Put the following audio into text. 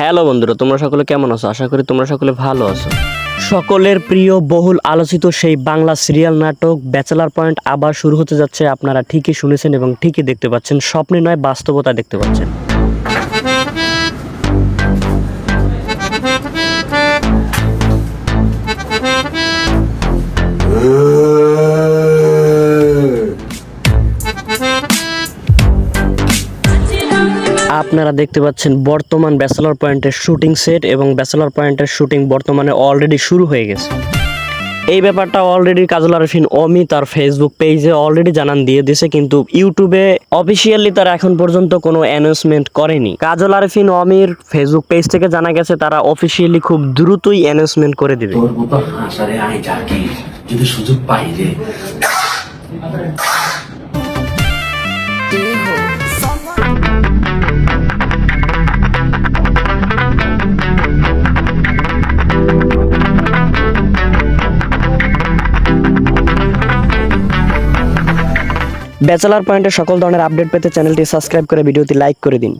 Hello বন্ধুরা, তোমরা সকলে কেমন আছো? আশা করি তোমরা সকলে ভালো আছো। সকলের প্রিয় বহুল আলোচিত সেই বাংলা সিরিয়াল নাটক ব্যাচেলার পয়েন্ট আবার শুরু হতে যাচ্ছে। আপনারা ঠিকই শুনেছেন এবং ঠিকই দেখতে পাচ্ছেন। স্বপ্নে নয়, বাস্তবতা দেখতে পাচ্ছেন। আপনারা দেখতে পাচ্ছেন বর্তমান ব্যাচেলর পয়েন্টের শুটিং সেট এবং ব্যাচেলর পয়েন্টের শুটিং বর্তমানে অলরেডি শুরু হয়ে গেছে। এই ব্যাপারটা অলরেডি কাজল আরফিন অমি তার ফেসবুক পেজে অলরেডি জানান দিয়ে দিছে কিন্তু ইউটিউবে অফিসিয়ালি তারা এখন পর্যন্ত কোনো অ্যানাউন্সমেন্ট করেনি। কাজল আরফিন অমির ফেসবুক পেজ থেকে জানা গেছে, তারা অফিসিয়ালি খুব দ্রুতই অ্যানাউন্সমেন্ট করে দিবে। যদি সুযোগ পাই ব্যাচেলার পয়েন্টের সকল ধরনের আপডেট পেতে চ্যানেলটি সাবস্ক্রাইব করে ভিডিওটি লাইক করে দিন।